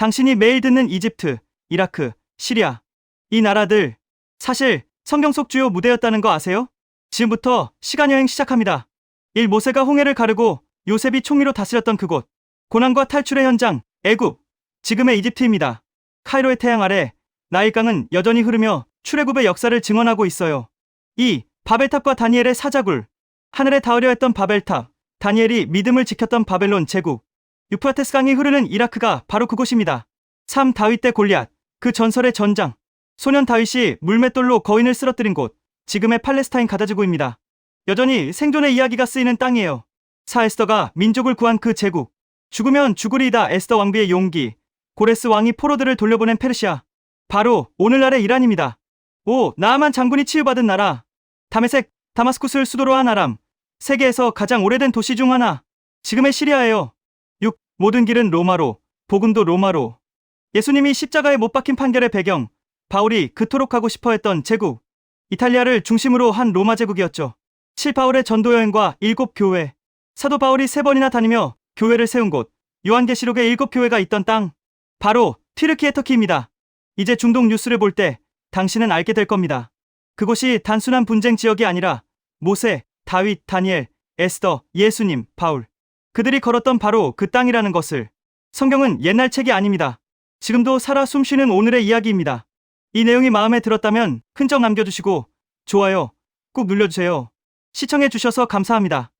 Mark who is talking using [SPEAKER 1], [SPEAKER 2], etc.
[SPEAKER 1] 당신이 매일 듣는 이집트, 이라크, 시리아. 이 나라들 사실 성경 속 주요 무대였다는 거 아세요? 지금부터 시간 여행 시작합니다. 1. 모세가 홍해를 가르고 요셉이 총리로 다스렸던 그곳. 고난과 탈출의 현장, 애굽. 지금의 이집트입니다. 카이로의 태양 아래 나일강은 여전히 흐르며 출애굽의 역사를 증언하고 있어요. 2. 바벨탑과 다니엘의 사자굴. 하늘에 닿으려 했던 바벨탑. 다니엘이 믿음을 지켰던 바벨론 제국. 유프라테스 강이 흐르는 이라크가 바로 그곳입니다. 3. 다윗 대 골리앗. 그 전설의 전장. 소년 다윗이 물맷돌로 거인을 쓰러뜨린 곳. 지금의 팔레스타인 가다지구입니다. 여전히 생존의 이야기가 쓰이는 땅이에요. 사 에스더가 민족을 구한 그 제국. 죽으면 죽으리이다 에스더 왕비의 용기. 고레스 왕이 포로들을 돌려보낸 페르시아. 바로 오늘날의 이란입니다. 5. 나아만 장군이 치유받은 나라. 다메섹, 다마스쿠스를 수도로 한 아람. 세계에서 가장 오래된 도시 중 하나. 지금의 시리아예요. 6. 모든 길은 로마로. 복음도 로마로. 예수님이 십자가에 못 박힌 판결의 배경. 바울이 그토록 가고 싶어 했던 제국. 이탈리아를 중심으로 한 로마 제국이었죠. 7. 바울의 전도 여행과 일곱 교회. 사도 바울이 세 번이나 다니며 교회를 세운 곳. 요한계시록의 일곱 교회가 있던 땅. 바로 튀르키예 터키입니다. 이제 중동 뉴스를 볼 때 당신은 알게 될 겁니다. 그곳이 단순한 분쟁 지역이 아니라 모세, 다윗, 다니엘, 에스더, 예수님, 바울. 그들이 걸었던 바로 그 땅이라는 것을. 성경은 옛날 책이 아닙니다. 지금도 살아 숨쉬는 오늘의 이야기입니다. 이 내용이 마음에 들었다면 흔적 남겨주시고 좋아요 꾹 눌러주세요. 시청해주셔서 감사합니다.